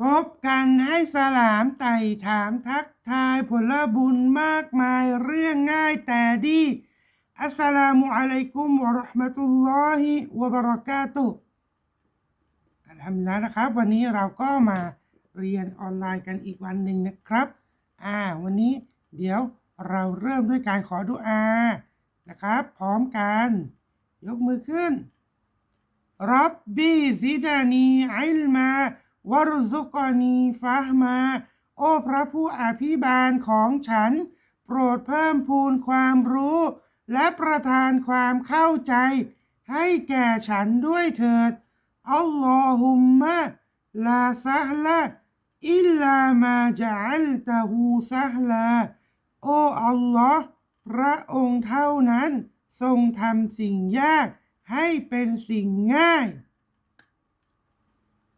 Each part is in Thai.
พบกันให้สลามไต่ถามทักทายผลบุญมากมายเรื่องง่ายแต่ดีอัสสลามุอะลัยกุมวะราะห์มะตุลลอฮิวะบะเราะกาตุอัลฮัมดุลิลลาห์นะครับ วันนี้เราก็มาเรียนออนไลน์กันอีกวันหนึ่งนะครับ อ่า วันนี้เดี๋ยวเราเริ่มด้วยการขอดุอานะครับ พร้อมกัน ยกมือขึ้นรับบีซิดานีอิลมา วรซุกอนีฟะมา โอ้พระผู้อภิบาลของฉัน โปรดเพิ่มพูนความรู้ และประทานความเข้าใจ ให้แก่ฉันด้วยเถิด อัลลอฮุมมะลาซะฮละอิลลามาจัลตะฮูซะฮลาโอ้อัลลอฮ์พระองค์เท่านั้น ทรงทำสิ่งยากให้เป็นสิ่งง่าย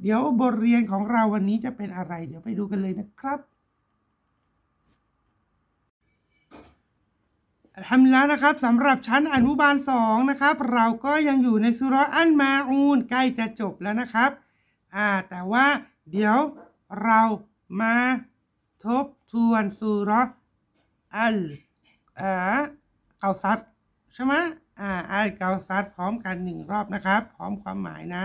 เดี๋ยวบทเรียนของเราวันนี้จะเป็นอะไร เดี๋ยวไปดูกันเลยนะครับอัลฮัมดุลิลละห์นะครับสำหรับชั้นอนุบาลสองนะครับ เราก็ยังอยู่ในสุรอันมาอูนใกล้จะจบแล้วนะครับอ่าแต่ว่าเดี๋ยวเรามาทบทวนสุรอัลอ่าเกาซัดใช่ไหมอ่าอัลเกาซัดพร้อมกันหนึ่งรอบนะครับ พร้อมความหมายนะ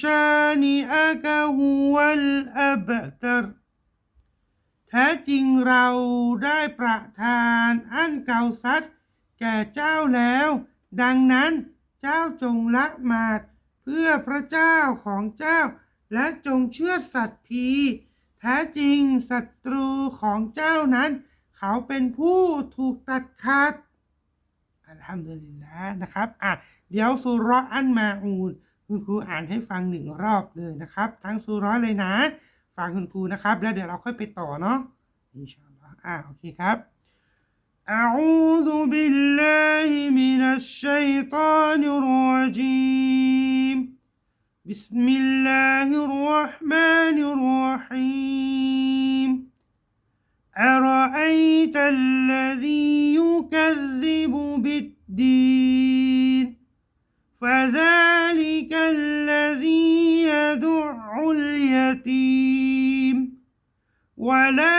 شانئك هو الأبتر แท้จริงเราได้ประทานอันเก่าซัดแก่เจ้าแล้ว ดังนั้นเจ้าจงละหมาดเพื่อพระเจ้าของเจ้า และจงเชื่อสัตย์พีแท้จริงศัตรูของเจ้านั้น เขาเป็นผู้ถูกตัดขาด อัลฮัมดุลิลละนะครับ อ่ะ เดี๋ยวสุเราะห์อันมาอูน คุณครูอ่านให้ฟังหนึ่งรอบเลยนะครับ ทั้งสุเราะห์เลยนะ ฟังคุณครูนะครับ แล้วเดี๋ยวเราค่อยไปต่อเนาะ อินชาอัลลอฮ์อ่ะ โอเคครับ أعوذ بالله من الشيطان الرجيم بسم الله الرحمن الرحيم أرأيت الذي يكذب بالدين 快来！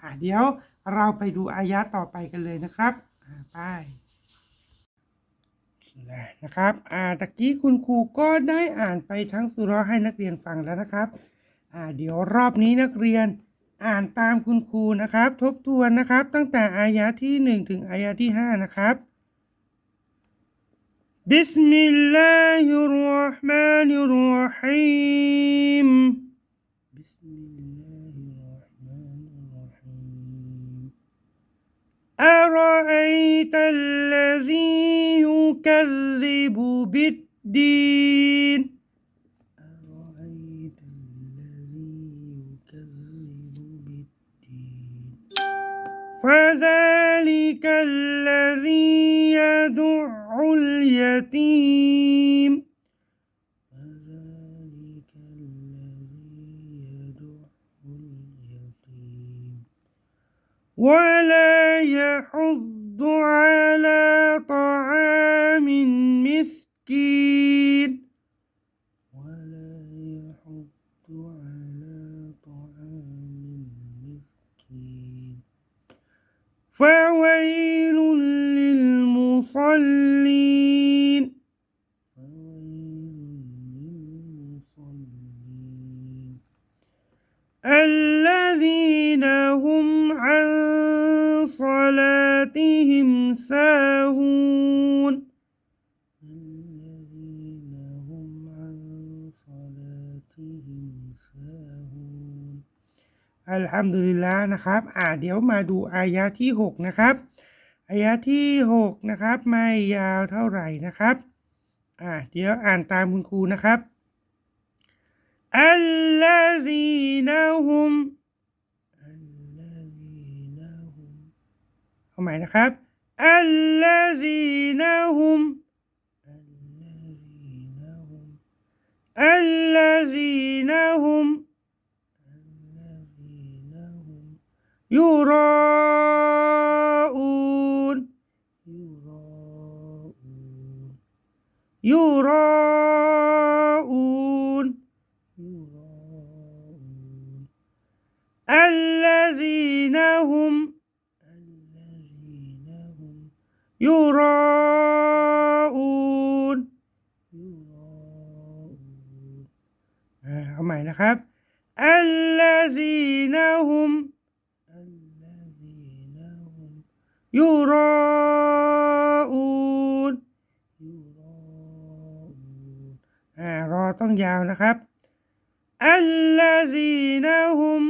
อ่าเดี๋ยวเราไปดูอายะต่อไปกันเลยนะครับไปนะครับอ่าตะกี้คุณครูก็ได้อ่านไปทั้งสุร้อให้นักเรียนฟังแล้วนะครับอ่าเดี๋ยวรอบนี้นักเรียนอ่านตามคุณครูนะครับ ทบทวนนะครับ ตั้งแต่อายะที่หนึ่งถึงอายะที่ห้านะครับบิสมิลลาฮิรราะห์มานิรราะฮีม أرأيت الذي يكذب بالدين؟ أرأيت الذي يكذب بالدين؟ فذلك الذي يدع اليتيم. فذلك الذي يدع اليتيم. ولا يحض على طعام مسكين ولا يحض على طعام مسكين فويل للمصلين الذين هم عن صلاتهم ساهون الذين هم عن صلاتهم ساهون อัลฮัมดุลิลละนะครับ อ่า เดี๋ยวมาดูอายะที่หกนะครับ อายะที่หกนะครับ ไม่ยาวเท่าไหร่นะครับ อ่า เดี๋ยวอ่านตามคุณครูนะครับ الذين هم الذين هم เอาใหม่นะครับ الذين هم الذين هم الذين هم الذين هم يراءون يراءون يراءون يراءون ครับ الذين هم آه، الذين هم يراؤون يراؤون يراءون. يراءون รอต้องยาวนะครับ الذين هم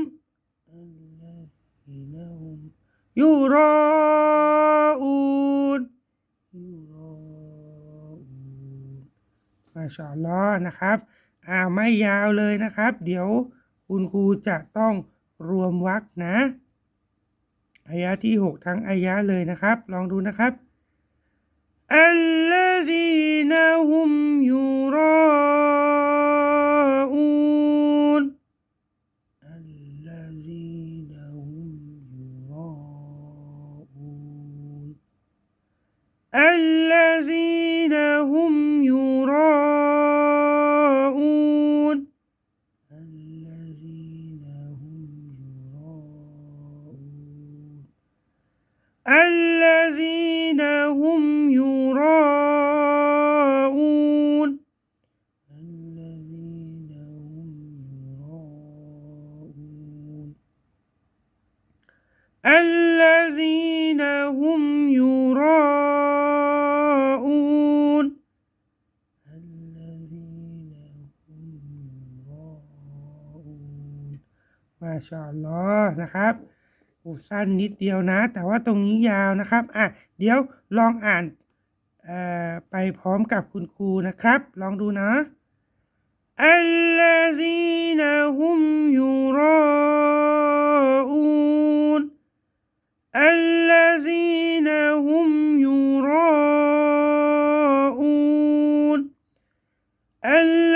الذين هم يراؤون يراؤون ما شاء الله นะครับ อ่าไม่ยาวเลยนะครับ เดี๋ยวคุณครูจะต้องรวมวักนะอายะที่ 6 ทั้งอายะเลยนะครับ ลองดูนะครับอัลลอฮีนะฮุมยูรออูนอัลลอฮีนะฮุมยูรออูนอัล ชาลอนะครับโอ้สั้นนิดเดียวนะ แต่ว่าตรงนี้ยาวนะครับ อะ เดี๋ยวลองอ่านไปพร้อมกับคุณครูนะครับ ลองดูนะอัลลาซีนาฮุมยูรออูนอัลลาซีนาฮุมยูรออูนอัล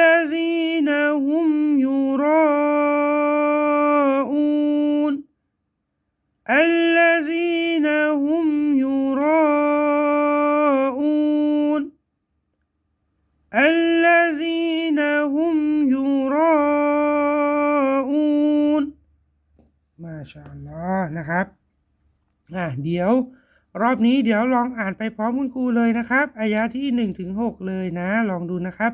الذين هم يراءون الذين هم يراءون มาชาอัลลอฮ์นะครับ อ่ะเดี๋ยว รอบนี้เดี๋ยวลองอ่านไปพร้อมคุณครูเลยนะครับ อายะที่หนึ่งถึงหกเลยนะ ลองดูนะครับ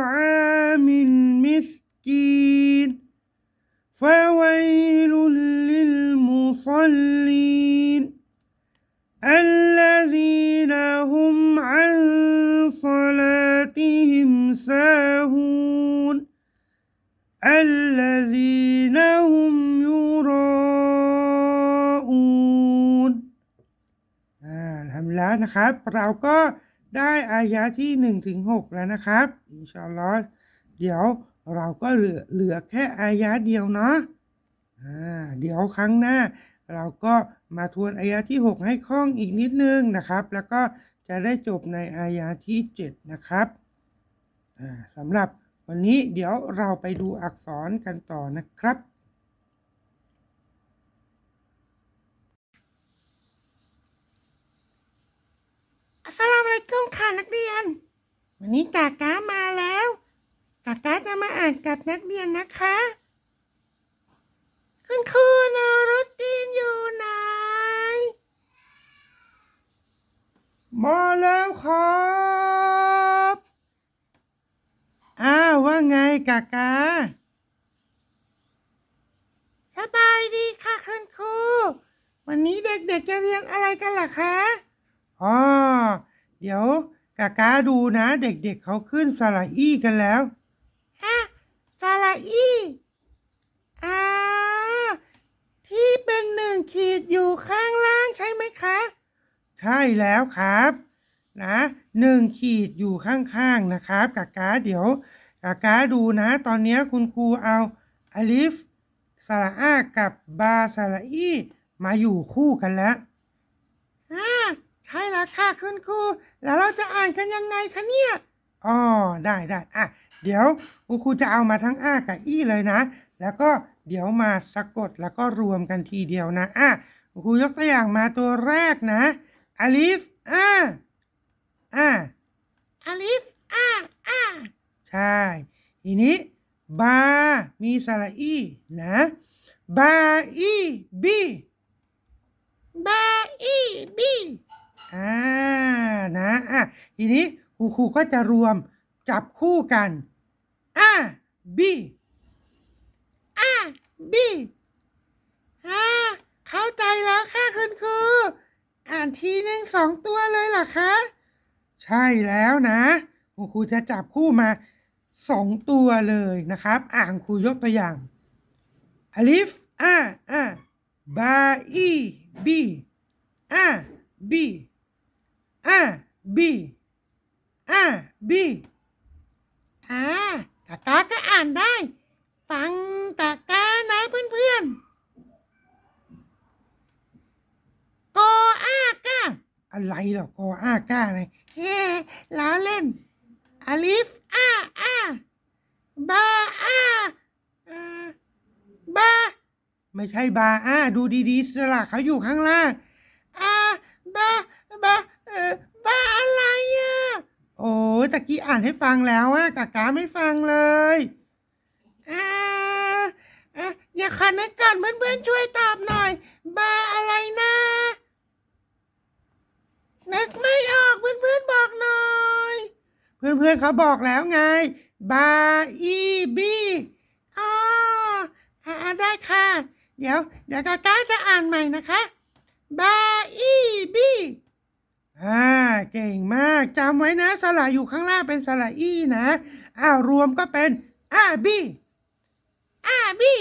นะครับ เราก็ได้อายะที่หนึ่งถึงหกแล้วนะครับอินชาอัลลอฮ์เดี๋ยวเราก็เหลือเหลือแค่อายะเดียวเนาะอ่าเดี๋ยวครั้งหน้า เราก็มาทวนอายะที่หกให้คล่องอีกนิดนึงนะครับ แล้วก็จะได้จบในอายะที่เจ็ดนะครับอ่าสำหรับวันนี้เดี๋ยวเราไปดูอักษรกันต่อนะครับ อัสส ลามุอะลัยกุมค่ะนักเรียน วันนี้กากามาแล้วกากาจะมาอ่านกับนักเรียนนะคะ คุณครูนรุตตีนอยู่ไหน มาแล้วครับอ้าวว่าไงกากาสบายดีค่ะคุณครู วันนี้เด็กๆจะเรียนอะไรกันล่ะคะอ๋อ เดี๋ยวกากาดูนะ เด็กๆเเขาขึ้นสระอี้กันแล้วฮะสระอี้อ่าที่เป็นหนึ่งขีดอยู่ข้างล่างใช่ไหมคะ ใช่แล้วครับ นะหนึ่งขีดอยู่ข้างๆนะครับกากาเดี๋ยวกากาดูนะ ตอนนี้คุณครูเอาอลิฟสระอากับบาสระอี้มาอยู่คู่กันแล้วอ่าใช่แล้ว ค่ะคุณครู แล้วเราจะอ่านกันยังไงคะเนี่ยอ๋อได้ได้อะ เดี๋ยวคุณครูจะเอามาทั้งอากับอี้เลยนะ แล้วก็เดี๋ยวมาสะกดแล้วก็รวมกันทีเดียวนะอะคุณครูยกตัวอย่างมาตัวแรกนะอลิฟอ่าอ่าอลิฟอ่าอ่าใช่ ทีนี้บา มีสระอีนะ บาอีบีบาอีบี อ่านะอะทีนี้ครูครูก็จะรวมจับคู่กันอ่าบีอ่าบีอ่าเข้าใจแล้วค่ะคุณครูอ่านทีหนึ่งสองตัวเลยเหรอคะใช่แล้วนะคุณครูจะจับคู่มาสองตัวเลยนะครับ อ่านครูยกตัวอย่างอลิฟอ่าอ่าบาอีบีอ่าบี อ่าบีอ่าบีอ่ากากาก็อ่านได้ ฟังกากานะเพื่อนๆกออากาอะไรหรอกออากาอะไรเฮ้ล้อเล่นอลิฟอาอาบาอาบาไม่ใช่บาอาดูดีๆสระเขาอยู่ข้างล่างอาบาบา เออบาอะไรอะ โอ้ยตะกี้อ่านให้ฟังแล้วอะกากาไม่ฟังเลยอ่าอะอย่าขันให้ก่อนเพื่อนๆช่วยตอบหน่อยบาอะไรนะนึกไม่ออกเพื่อนๆบอกหน่อย เพื่อนๆเขาบอกแล้วไง บาอีบีอ๋ออ่าได้ค่ะ เดี๋ยว เดี๋ยวกาก้าจะอ่านใหม่นะคะ บาอีบี อ่าเก่งมากจำไว้นะสระอยู่ข้างล่างเป็นสระอีนะอ้าวรวมก็เป็นอาบีอาบี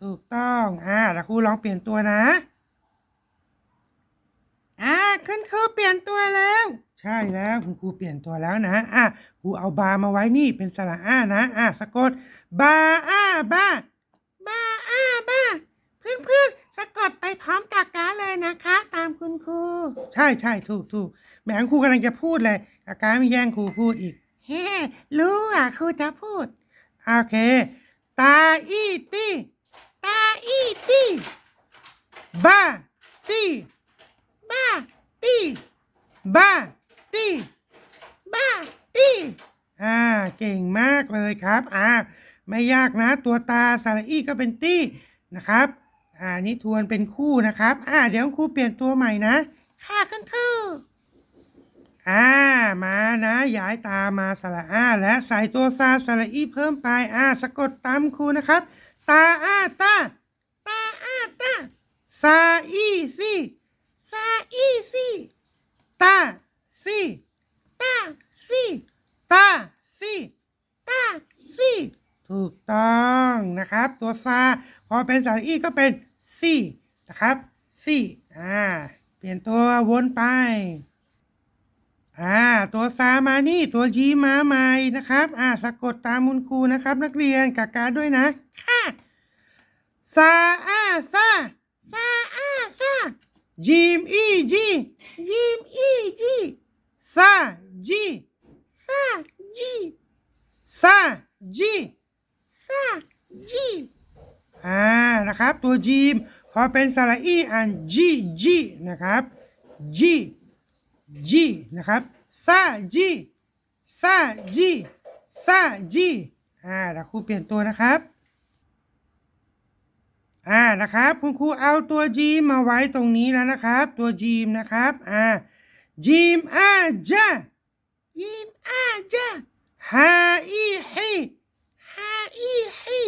ถูกต้องอ่าแล้วครูลองเปลี่ยนตัวนะอ่าคุณครูเปลี่ยนตัวแล้ว ใช่แล้วคุณครูเปลี่ยนตัวแล้วนะอะครูเอาบามาไว้นี่เป็นสระอานะอะสะกดบาอาบาบาอาบาเพื่อนเพื่อน สะกดไปพร้อมกากาเลยนะคะ ตามคุณครูใช่ใช่ถูกถูกแหมครูกำลังจะพูดเลยกากาไม่แย่งครูพูดอีก เฮ้รู้อะครูจะพูด โอเค ตาอีตีตาอีตีบาตีบาตีบาตีบาตีอ่าเก่งมากเลยครับ อ่า ไม่ยากนะ ตัวตาสระอีก็เป็นตี้นะครับ อ่านี่ทวนเป็นคู่นะครับ อ่า เดี๋ยวครูเปลี่ยนตัวใหม่นะ ค่ะขึ้นคืออ่า มานะ ย้ายตามาสระอาและใส่ตัวซาสระอีเพิ่มไป อ่า สะกดตามครูนะครับ ตาอาตาตาอาตาซาอีซีซาอีซีตาซีตาซีตาซีตาซีถูกต้องนะครับ ตัวซาพอเป็นสระอีก็เป็น ซีนะครับซีอ่าเปลี่ยนตัววนไปอ่าตัวซามานี่ตัวจีมาใหม่นะครับอ่าสะกดตามมุนครูนะครับ นักเรียนกากาด้วยนะค่ะซาอาซาซาอาซาจีมอีจีจีมอีจีซาจีซาจีซาจีซาจีอ่า นะครับ ตัวจีมพอเป็นสระอีอ่านจีจีนะครับจีจีนะครับซาจีซาจีซาจีอ่าเดี๋ยวครูเปลี่ยนตัวนะครับอ่านะครับ คุณครูเอาตัวจีมมาไว้ตรงนี้แล้วนะครับ ตัวจีมนะครับอ่าจีมอาจาจีมอาจาฮาอีฮีฮาอีฮี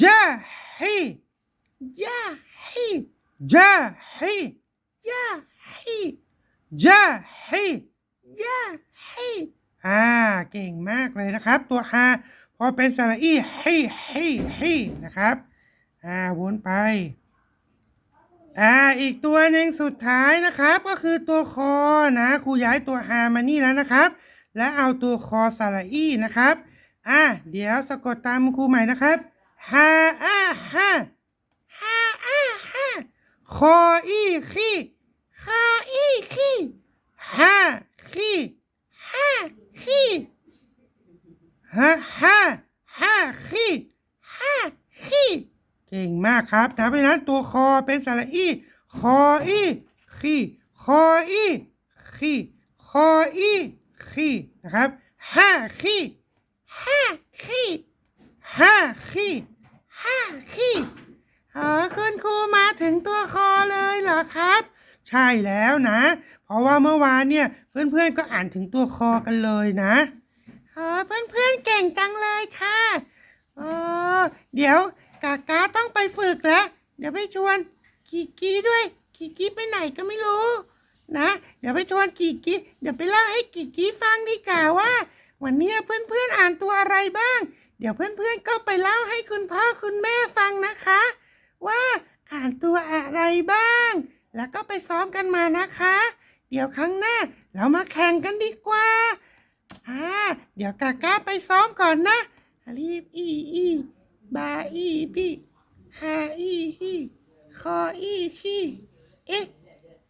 จาฮ จาฮีจาฮีจาฮีจาฮีจาฮีอ่าเก่งมากเลยนะครับ ตัวฮาพอเป็นสระอีฮีฮีฮีนะครับอ่าวนไปอ่าอีกตัวหนึ่งสุดท้ายนะครับ ก็คือตัวคอนะครูย้ายตัวฮามานี่แล้วนะครับ และเอาตัวคอสระอีนะครับอ่าเดี๋ยวสะกดตามครูใหม่นะครับ ฮาอาฮาฮาอาฮาคออีคีคาอีคีฮาคีฮาคีฮาฮาฮาคีฮาคีเก่งมากครับนะเพราะฉะนั้นตัวคอเป็นสระอีคออีขีคออีขีคออีขีนะครับห้าขีห้าขีห้าขี ห้าขีอ๋อคุณครูมาถึงตัวคอเลยเหรอครับ ใช่แล้วนะ เพราะว่าเมื่อวานเนี่ยเพื่อนๆก็อ่านถึงตัวคอกันเลยนะเออเพื่อนๆเก่งจังเลยค่ะเออเดี๋ยวกากาต้องไปฝึกแล้ว เดี๋ยวไปชวนกีกีด้วยกีกีไปไหนก็ไม่รู้ นะ เดี๋ยวไปชวนกีกีเดี๋ยวไปเล่าให้กีกีฟังดีกว่าว่า วันนี้เพื่อนๆอ่านตัวอะไรบ้าง เดี๋ยวเพื่อนๆก็ไปเล่าให้คุณพ่อคุณแม่ฟังนะคะ ว่าอ่านตัวอะไรบ้าง แล้วก็ไปซ้อมกันมานะคะ เดี๋ยวครั้งหน้าเรามาแข่งกันดีกว่าอ่าเดี๋ยวกากาไปซ้อมก่อนนะรีบอีอีบาอีบีฮาอีฮีคออีคีเอ๊ะ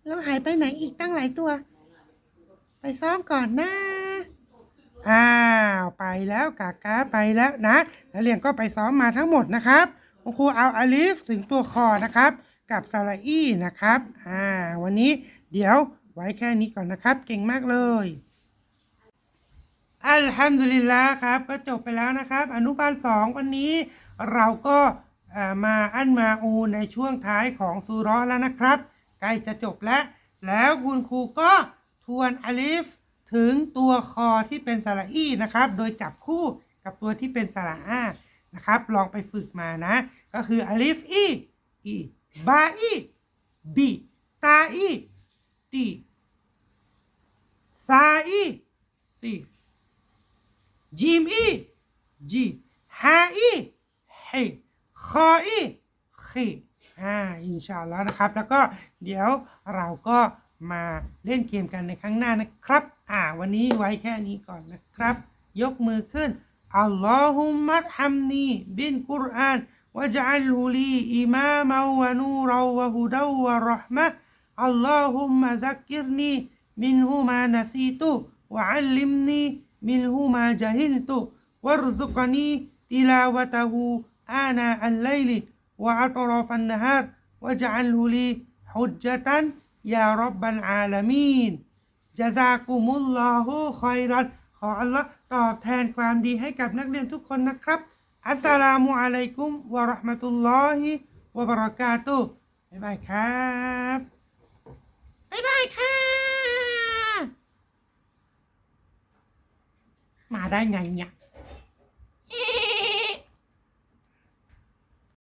เราหายไปไหนอีกตั้งหลายตัว ไปซ้อมก่อนนะอ้า วไปแล้วกากาไปแล้วนะแล้วเรียนก็ไปซ้อมมาทั้งหมดนะครับคุณครูเอาอาลิฟถึงตัวคอนะครับ กับซาลาอีนะครับอ่าวันนี้เดี๋ยวไว้แค่นี้ก่อนนะครับ เก่งมากเลยอัลฮัมดุลิลละครับก็จบไปแล้วนะครับ อนุบาลสองวันนี้เราก็มาอันมาอูในช่วงท้ายของซูราะห์แล้วนะครับ ใกล้จะจบแล้ว แล้วคุณครูก็ทวนอลิฟ ถึงตัวคอที่เป็นสระอีนะครับ โดยจับคู่กับตัวที่เป็นสระอานะครับ ลองไปฝึกมานะ ก็คืออลิฟอีอีบาอีบีตาอีตีซาอีซีจีมอีจีฮาอีฮีคออีคีอ่าอินชาอัลลอฮ์นะครับ แล้วก็เดี๋ยวเราก็ มาเล่นเกมกันในครั้งหน้านะครับ อ่า วันนี้ไว้แค่นี้ก่อนนะครับ ยกมือขึ้นอัลลอฮุมะฮัมนีบินกุรอานวะจัลลูลีอิมามาวะนูราวะฮุดาวะรหมะอัลลอฮุมะซักกิรนีมินฮูมานาซีตุวะอัลลิมนีมินฮูมาจาฮิลตุวะรซุกนีติลาวะตะฮูอานาอัลไลลิวะอัตรอฟันนฮารวะจัลลูลีฮุจจตันาซากุมุลลอฮุคอยรันขออัลลอฮ์ตอบแทนความดีให้กับนักเรียนทุกคนนะครับ อัสสลามุอะลัยกุมวะเราะห์มะตุลลอฮิวะบะเราะกาตุฮ์บ๊ายบายครับบ๊ายบายค่ะมาได้ไงเนี่ย